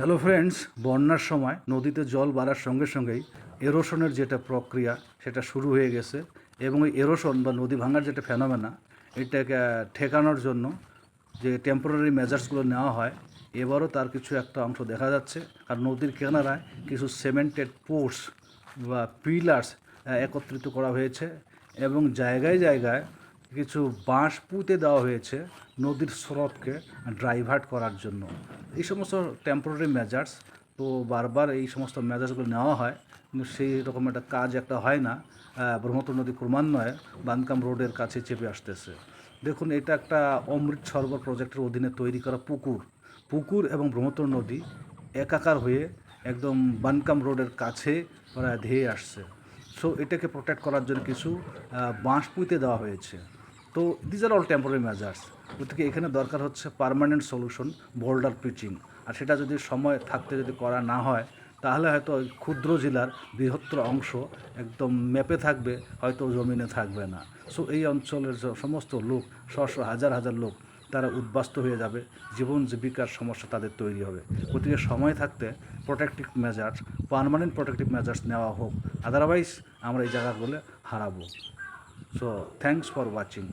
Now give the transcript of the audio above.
Hello friends বন্যার সময় নদীতে জল বাড়ার সঙ্গে সঙ্গেই এরোশনের যেটা প্রক্রিয়া, সেটা শুরু হয়ে গেছে এবং এই এরোশন বা নদী ভাঙার যেটা ফেনোমেনা এটাকে ঠেকানোর জন্য যে টেম্পোরারি মেজার্সগুলো নেওয়া হয়, এবারও তার কিছু একটা অংশ দেখা যাচ্ছে। আর নদীর কিনারায় কিছু সিমেন্টেড পোর্স বা পিলার্স একত্রিত করা হয়েছে এবং জায়গায় জায়গায় কিছু বাঁশ পুঁতে দেওয়া হয়েছে নদীর স্রোতকে ড্রাইভার্ট করার জন্য। এই সমস্ত টেম্পোরারি মেজার্স তো বারবার এই সমস্ত মেজার্সগুলো নেওয়া হয়, কিন্তু সেই রকম একটা কাজ একটা হয় না। ব্রহ্মপুত্র নদী ক্রমান্বয়ে বানকাম রোডের কাছে চেপে আসতেছে। দেখুন, এটা একটা অমৃত সরোবর প্রজেক্টের অধীনে তৈরি করা পুকুর। পুকুর এবং ব্রহ্মপুত্র নদী একাকার হয়ে একদম বানকাম রোডের কাছে প্রায় ধেয়ে আসছে। সো এটাকে প্রোটেক্ট করার জন্য কিছু বাঁশ পুঁতে দেওয়া হয়েছে। তো these are all temporary measures গতিকে এখানে দরকার হচ্ছে পারমানেন্ট সলিউশন বোল্ডার পিচিং আর সেটা যদি সময় থাকতে যদি করা না হয়, তাহলে হয়তো ক্ষুদ্র জেলার বৃহত্তর অংশ একদম ম্যাপে থাকবে, হয়তো জমিনে থাকবে না। সো এই অঞ্চলের সমস্ত লোক শ শ হাজার হাজার লোক, তারা উদ্বাস্ত হয়ে যাবে, জীবন জীবিকার সমস্যা তাদের তৈরি হবে। গতিকে সময় থাকতে protective measures permanent protective measures নেওয়া হোক। আদারওয়াইজ আমরা এই জায়গাগুলো হারাবো। So thanks for watching